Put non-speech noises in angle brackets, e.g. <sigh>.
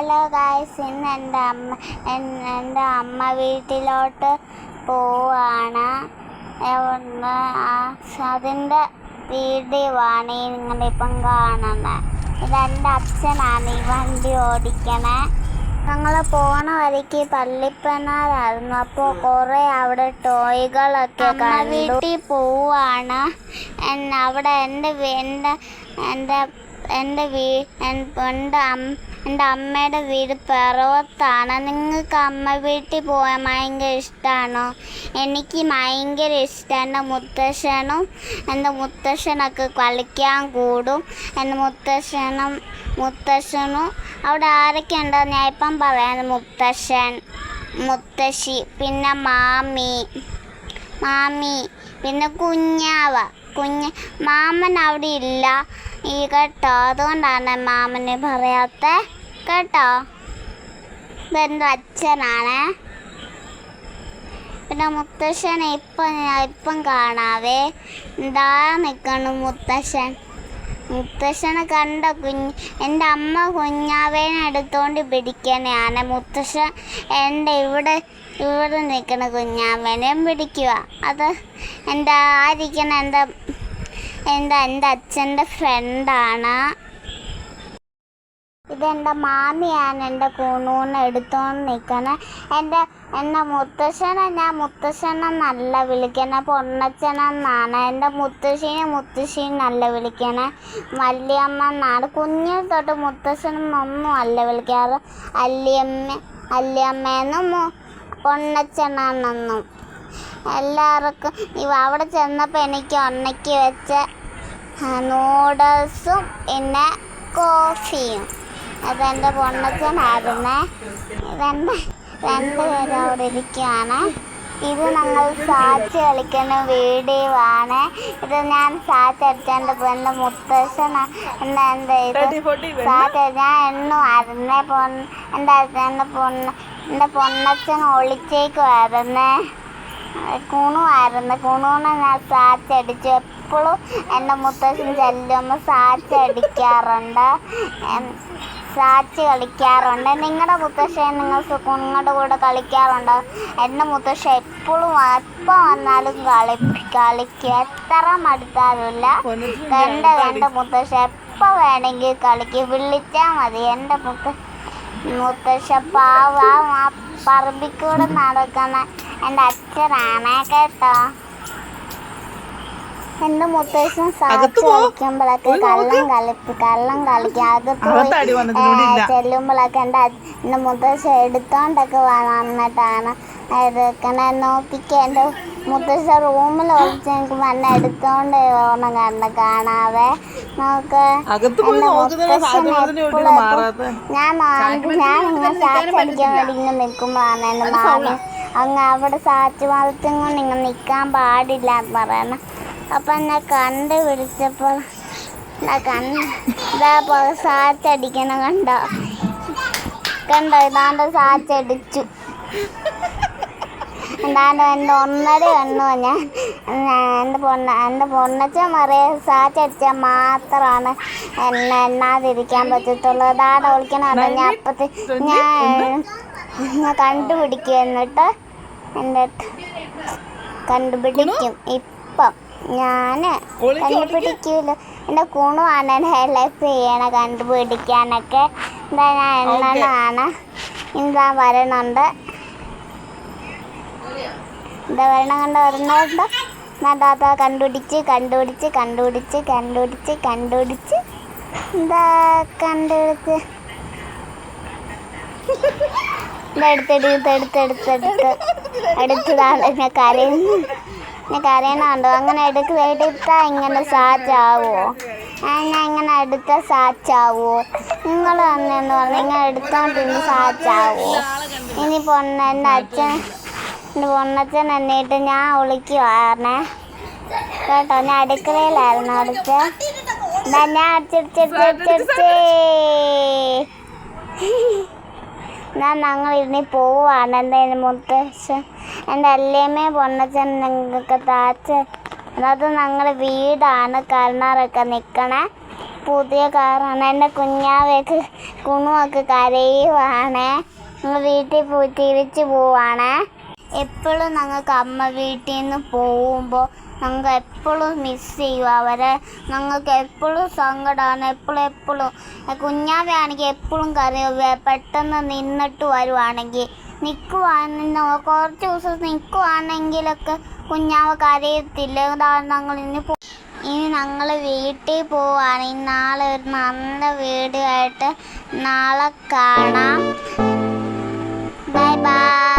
Hello guys ഇന്ന് എന്റെ അമ്മ എൻ- എന്റെ അമ്മ വീട്ടിലോട്ട് പോവാണ്. അതിന്റെ ഈ നിങ്ങളിപ്പം കാണുന്നത് ഇതെന്റെ അച്ഛനാണ് ഈ വണ്ടി ഓടിക്കണേ. ഞങ്ങൾ പോണ വഴിക്ക് പള്ളിപ്പനാരായിരുന്നു. അപ്പോൾ കുറേ അവിടെ ടോയ്കളൊക്കെ കണ്ടു. വീട്ടിൽ പോവാണ്. അവിടെ എന്റെ എന്റെ എന്റെ എന്റെ വീ എൻ- എന്റെ അമ്മ എന്റെ അമ്മയുടെ വീട് പിറവത്താണ് നിങ്ങൾക്ക് അമ്മ വീട്ടിൽ പോകാൻ ഭയങ്കര ഇഷ്ടമാണോ എനിക്ക് ഭയങ്കര ഇഷ്ടം. എന്റെ മുത്തശ്ശനും എന്റെ മുത്തശ്ശനൊക്കെ കളിക്കാൻ കൂടും. എന്റെ മുത്തശ്ശനും മുത്തശ്ശനും അവിടെ ആരൊക്കെ ഉണ്ടോ ഞാൻ ഇപ്പം പറയാം. മുത്തശ്ശൻ മുത്തശ്ശി പിന്നെ മാമി മാമി പിന്നെ കുഞ്ഞാവ കുഞ്ഞ് മാമൻ അവിടെ ഇല്ല. ഈ കേട്ടോ അതുകൊണ്ടാണ് മാമനെ പറയാത്ത. കേട്ടോ? ഇതെന്റെ അച്ഛനാണ്. പിന്നെ മുത്തശ്ശനെ ഇപ്പം ഇപ്പം കാണാവേ. എന്താ നിൽക്കണു മുത്തശ്ശൻ? മുത്തശ്ശനെ കണ്ട കുഞ്ഞ് എന്റെ അമ്മ കുഞ്ഞാവേനെ എടുത്തോണ്ട് പിടിക്കണയാണ്. മുത്തശ്ശൻ എന്റെ ഇവിടെ ഇവിടെ നിൽക്കണ കുഞ്ഞാവേനെയും പിടിക്കുക അത് എന്റെ ആയിരിക്കണ എന്റെ എന്റെ എന്റെ അച്ഛന്റെ ഫ്രണ്ടാണ് ഇതെന്റെ മാമിയാണ് എന്റെ കൂണൂന്ന് എടുത്തോണ്ട് നിൽക്കണേ എന്റെ എന്റെ മുത്തശ്ശനെ ഞാൻ മുത്തശ്ശനെന്നല്ല വിളിക്കണേ. പൊണ്ണച്ചനെന്നാണ് എന്റെ മുത്തശ്ശീനെ മുത്തശ്ശീനല്ല വിളിക്കണ. വല്യമ്മ എന്നാണ് കുഞ്ഞിൽ തൊട്ട് മുത്തശ്ശനെന്നൊന്നും അല്ല വിളിക്കാറ്. അല്ലിയമ്മ അല്ലിയമ്മേന്നും പൊണ്ണച്ചനെന്നും എല്ലാവർക്കും ഇവ അവിടെ ചെന്നപ്പോൾ എനിക്ക് ഒന്നയ്ക്ക് വെച്ച നൂഡിൽസും പിന്നെ കോഫിയും അതെന്റെ രണ്ട് രണ്ട് രണ്ടുപേരും അവിടെ ഇരിക്കുകയാണ്. ഇത് ഞങ്ങൾ സാച്ച് കളിക്കുന്ന വീഡിയോ ആണ് ഇത് ഞാൻ സാച്ച് അടിച്ചെന്റെ എന്റെ മുത്തശ്ശൻ എന്താ എന്താ ഇത് സാച്ച് ഞാൻ എണ്ണുമായിരുന്നേ പൊന്ന് എന്റെ എന്റെ പൊണ്ണ് എന്റെ പൊണ്ണച്ചൻ ഒളിച്ചേക്കുമായിരുന്നേ കുണുമായിരുന്നു കുണുവിനെ ഞാൻ സാച്ച് അടിച്ചു. എപ്പോഴും എന്റെ മുത്തശ്ശൻ ചെല്ലുമ്പോൾ സാച്ചടിക്കാറുണ്ട് എം, സാച്ച് കളിക്കാറുണ്ട്. നിങ്ങളുടെ മുത്തശ്ശൻ നിങ്ങൾ കുഞ്ഞുങ്ങളുടെ കൂടെ കളിക്കാറുണ്ടോ? എന്റെ മുത്തശ്ശ എപ്പോഴും എപ്പോൾ വന്നാലും കളി കളിക്കുക എത്ര മടുത്താലുമില്ല. എന്റെ എന്റെ മുത്തശ്ശ എപ്പോൾ വേണമെങ്കിൽ കളിക്കും. വിളിച്ചാൽ മതി. എന്റെ മുത്ത മുത്തശ്ശ പാവ. പറമ്പിക്കൂടെ നടക്കുന്ന എന്റെ അച്ഛനാണ് കേട്ടോ. എന്റെ മുത്തശ്ശൻ കളിക്കുമ്പോഴൊക്കെ കള്ളം കളിപ്പ് കള്ളം കളിക്കും. അകത്ത് പോയി. ചെല്ലുമ്പോഴൊക്കെ എന്റെ എന്റെ മുത്തശ്ശൻ എടുത്തോണ്ടൊക്കെ വന്നിട്ടാണ്. എടുക്കണേ നോക്കിക്ക് എന്റെ മുത്തശ്ശ റൂമിൽ ഒളിച്ച് എനിക്ക് എന്നെ എടുത്തോണ്ട് ഓണം കണ്ട് കാണാതെ നോക്ക്. ഞാൻ ഞാൻ ഇങ്ങനെ സാച്ച് അടിക്കാൻ വേണ്ടി ഇങ്ങനെ നിൽക്കുമ്പോഴാണ് എന്റെ മാമി അങ്ങ് അവിടെ സാറ്റ് മതത്തും കൊണ്ട് ഇങ്ങനെ നിൽക്കാൻ പാടില്ല എന്ന് പറയണം അപ്പം എന്നെ കണ്ട് ഇതാ പോലെ സാച്ച് അടിക്കണം കണ്ടോ? കണ്ടോ? ഇതാണ്ട് സാറ്റടിച്ചു എന്താണ്ട് എന്റെ ഒന്നര കണ്ണു ഞാൻ. എന്റെ പൊണ്ണ എന്റെ പൊണ്ണച്ച മറിയ സാച്ചടിച്ചാൽ മാത്രമാണ് എന്നെ എണ്ണാതിരിക്കാൻ പറ്റത്തുള്ളൂ. അതാണ് വിളിക്കണുണ്ട് ഞാൻ അപ്പത്തെ ഞാൻ ഞാൻ കണ്ടുപിടിക്കും എന്നിട്ട് എന്റെ കണ്ടുപിടിക്കും ഇപ്പം. ഞാൻ കണ്ടുപിടിക്കൂല എന്റെ കൂണു എന്നെ ഹെൽപ്പ് ചെയ്യണ കണ്ടുപിടിക്കാനൊക്കെ. എന്താ ഞാൻ എന്നാണ് എന്താ വരണുണ്ട്. എന്താ വരണം കണ്ട് വരണുണ്ട്. നടാത്ത കണ്ടുപിടിച്ച് കണ്ടുപിടിച്ച് കണ്ടുപിടിച്ച് കണ്ടുപിടിച്ച് കണ്ടുപിടിച്ച്. എന്താ കണ്ടുപിടിച്ച് എടുത്തെടുത്ത് എടുത്തെടുത്തെടുത്ത് എടുത്തതാണ് <laughs> ഞാൻ കരയുന്നു. കരയണുണ്ടോ അങ്ങനെ എടുക്ക എടുത്താൽ ഇങ്ങനെ സാച്ചാവോ? ഞാൻ ഇങ്ങനെ എടുത്ത സാച്ചാവോ? നിങ്ങൾ തന്നെന്ന് പറഞ്ഞു ഇങ്ങനെ എടുത്തോണ്ടിരുന്ന് സാച്ചാവോ? ഇനി പൊണ്ണ എന്റെ അച്ഛൻ എന്റെ പൊണ്ണച്ചൻ എന്നിട്ട് ഞാൻ വിളിക്കുവായിരുന്നേ കേട്ടോ ഞാൻ അടുക്കളയിലായിരുന്നു അടുത്ത്. എന്നാ ഞാൻ അടിച്ചടിച്ചടിച്ചടിച്ചേ ഞാൻ ഞങ്ങൾ ഇനി പോവാണ്. എന്റെ മുത്തശ്ശൻ എന്റെ അല്ലേമ്മയും പൊണ്ണച്ചൻ നിങ്ങൾക്ക് താച്ച്. അത് ഞങ്ങളുടെ വീടാണ് കരുണാറൊക്കെ നിൽക്കണേ പുതിയ കാറാണ്. എന്റെ കുഞ്ഞാവയൊക്കെ കുണുമൊക്കെ കരയുവാണ്. ഞങ്ങൾ വീട്ടിൽ പോയി തിരിച്ചു പോവാണ്. എപ്പോഴും ഞങ്ങൾക്ക് അമ്മ വീട്ടിൽ നിന്ന് പോകുമ്പോൾ ഞങ്ങൾക്ക് എപ്പോഴും മിസ് ചെയ്യും അവരെ. ഞങ്ങൾക്ക് എപ്പോഴും സങ്കടമാണ് എപ്പോഴും എപ്പോഴും. കുഞ്ഞാവയാണെങ്കിൽ എപ്പോഴും കറിയും പെട്ടെന്ന് നിന്നിട്ട് വരുവാണെങ്കിൽ നിൽക്കുവാണെന്ന് കുറച്ച് ദിവസം നിൽക്കുവാണെങ്കിലൊക്കെ കുഞ്ഞാവ് കരയത്തില്ല. ഞങ്ങൾ ഇന്ന് ഇനി ഞങ്ങൾ വീട്ടിൽ പോവാണ്. ഇനി നാളെ ഒരു നല്ല വീടുമായിട്ട് നാളെ കാണാം. Bye bye.